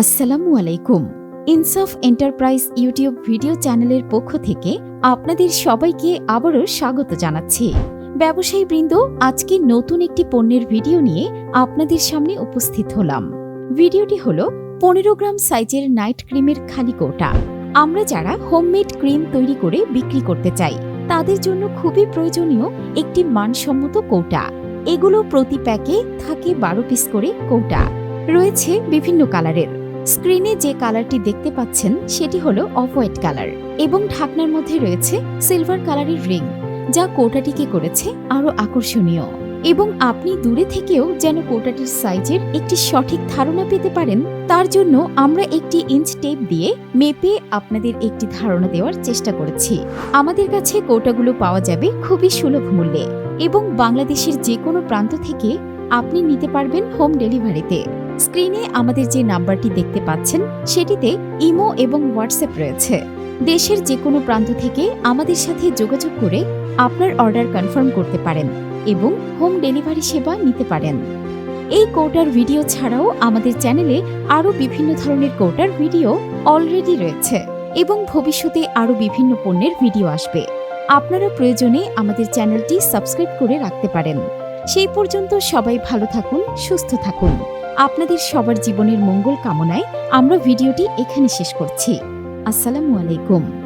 আসসালামু আলাইকুম। ইনসাফ এন্টারপ্রাইজ ইউটিউব ভিডিও চ্যানেলের পক্ষ থেকে আপনাদের সবাইকে আবারও স্বাগত জানাচ্ছি। ব্যবসায়ী বৃন্দ আজকে নতুন একটি পণ্যের ভিডিও নিয়ে আপনাদের সামনে উপস্থিত হলাম। ভিডিওটি হল পনেরো গ্রাম সাইজের নাইট ক্রিমের খালি কৌটা। আমরা যারা হোমমেড ক্রিম তৈরি করে বিক্রি করতে চাই, তাদের জন্য খুবই প্রয়োজনীয় একটি মানসম্মত কৌটা। এগুলো প্রতি প্যাকে থাকে বারো পিস করে কৌটা। রয়েছে বিভিন্ন কালারের। স্ক্রিনে যে কালারটি দেখতে পাচ্ছেন, সেটি হলো অফ হোয়াইট কালার এবং ঢাকনার মধ্যে রয়েছে সিলভার কালারের রিং, যা কোটাটিকে করেছে আরও আকর্ষণীয়। এবং আপনি দূরে থেকেও যেন কোটাটির সাইজের একটি সঠিক ধারণা পেতে পারেন, তার জন্য আমরা একটি ইঞ্চ টেপ দিয়ে মেপে আপনাদের একটি ধারণা দেওয়ার চেষ্টা করেছি। আমাদের কাছে কোটাগুলো পাওয়া যাবে খুবই সুলভ মূল্যে এবং বাংলাদেশের যে কোনো প্রান্ত থেকে আপনি নিতে পারবেন হোম ডেলিভারিতে। স্ক্রিনে আমাদের যে নাম্বারটি দেখতে পাচ্ছেন, সেটিতে ইমো এবং হোয়াটসঅ্যাপ রয়েছে। দেশের যে কোনো প্রান্ত থেকে আমাদের সাথে যোগাযোগ করে আপনার অর্ডার কনফার্ম করতে পারেন এবং হোম ডেলিভারি সেবা নিতে পারেন। এই কৌটার ভিডিও ছাড়াও আমাদের চ্যানেলে আরও বিভিন্ন ধরনের কৌটার ভিডিও অলরেডি রয়েছে এবং ভবিষ্যতে আরও বিভিন্ন পণ্যের ভিডিও আসবে। আপনারা প্রয়োজনে আমাদের চ্যানেলটি সাবস্ক্রাইব করে রাখতে পারেন। সেই পর্যন্ত সবাই ভালো থাকুন, সুস্থ থাকুন। আপনাদের সবার জীবনের মঙ্গল কামনায় আমরা ভিডিওটি এখানে শেষ করছি। আসসালামু আলাইকুম।